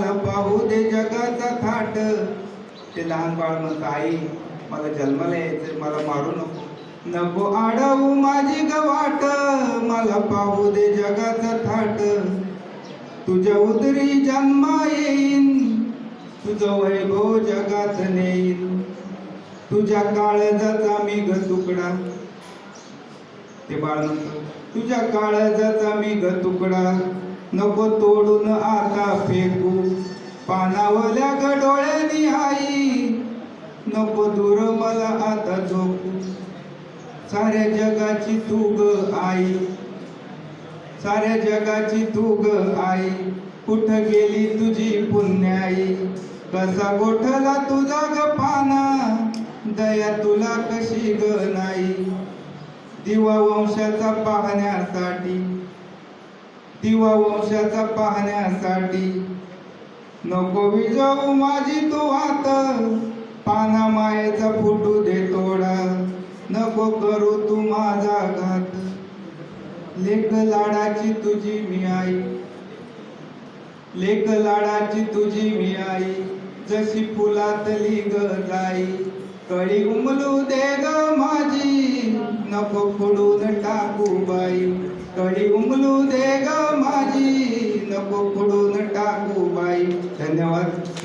मला पाहू दे जगाचा थाट. ते लहान बाळ म्हणतं आई मला जन्माला यायचं मला मारू नको. नको आडवू माझी गवाट मला पाहू दे जगाचा थाट. तुझ्या उदरी जन्मा येईन. तुझं वैभव जगात नेईन. तुझ्या काळजाचा मी ग तुकडा. ते बाळ म्हणतं तुझ्या काळजाचा मी ग तुकडा. नको तोडून आता फेकू. पानावल्या ग डोळ्यानी आई नको दूर मला आता झोपू. साऱ्या जगाची तू ग आई साऱ्या जगाची तू ग आई कुठं गेली तुझी पुण्याई? कसा गोठला तुझा ग पाना दया तुला कशी ग नाही? दिवा वंशाचा पाहण्यासाठी दिवा वंशाचा पाहण्यासाठी. नको विजाऊ माझी तू हात. पाना मायेचा फुटू दे तोडा. नको करू तू माझा घात. लेख लाडाची तुझी मी आई. लेख लाडाची तुझी मी आई. जशी फुलातली गाई कळी उमलू दे ग माझी. नको फोडून टाकू बाई. कळी उमलू दे ग धन्यवाद